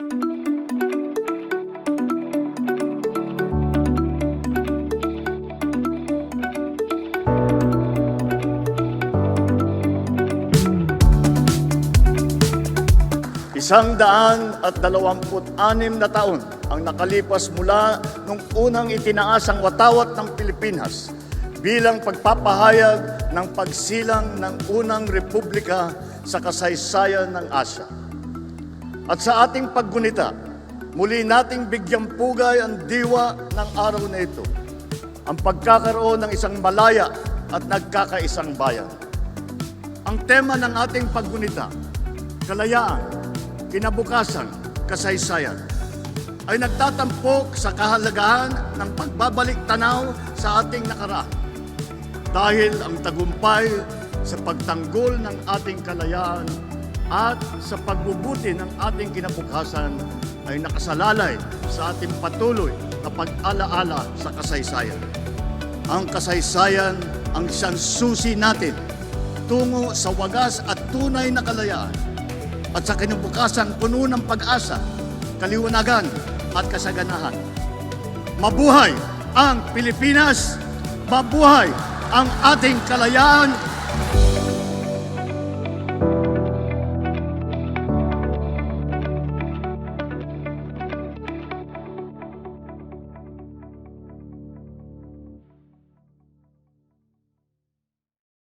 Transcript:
Isang daan at dalawamput anim na taon ang nakalipas mula nung unang itinaas ang watawat ng Pilipinas bilang pagpapahayag ng pagsilang ng unang republika sa kasaysayan ng Asya. At sa ating paggunita, muli nating bigyang pugay ang diwa ng araw na ito, ang pagkakaroon ng isang malaya at nagkakaisang bayan. Ang tema ng ating paggunita, kalayaan, kinabukasan, kasaysayan, ay nagtatampok sa kahalagahan ng pagbabalik tanaw sa ating nakaraan. Dahil ang tagumpay sa pagtanggol ng ating kalayaan at sa pagbubuti ng ating kinabukasan ay nakasalalay sa ating patuloy na pag-alaala sa kasaysayan. Ang kasaysayan ang isang susi natin tungo sa wagas at tunay na kalayaan at sa kinabukasan puno ng pag-asa, kaliwanagan at kasaganahan. Mabuhay ang Pilipinas! Mabuhay ang ating kalayaan